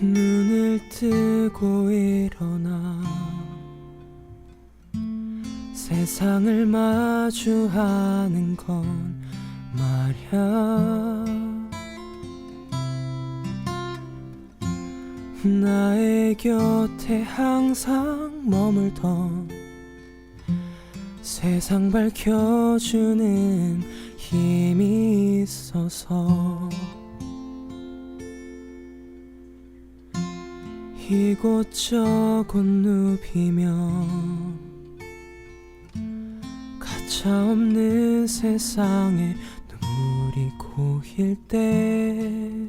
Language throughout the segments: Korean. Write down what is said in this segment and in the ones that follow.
눈을 뜨고 일어나 세상을 마주하는 건 말야. 나의 곁에 항상 머물던 세상 밝혀주는 힘이 있어서 이곳저곳 누비며 가차없는 세상에 눈물이 고일 때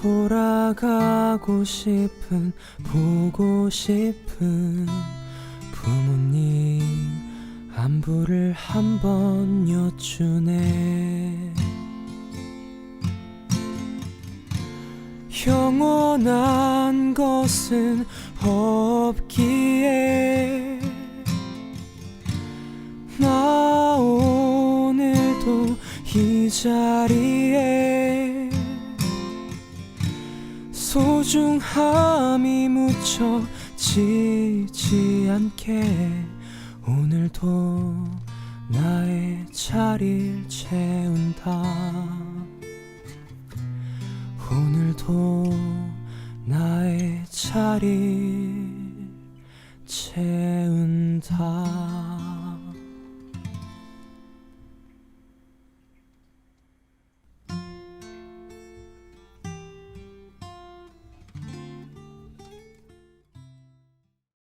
돌아가고 싶은 보고 싶은 부모님 안부를 한번 여쭈네 영원한 것은 없기에 나 오늘도 이 자리에 소중함이 묻혀 지지 않게 오늘도 나의 자리를 채운다 오늘도 나의 자리 채운다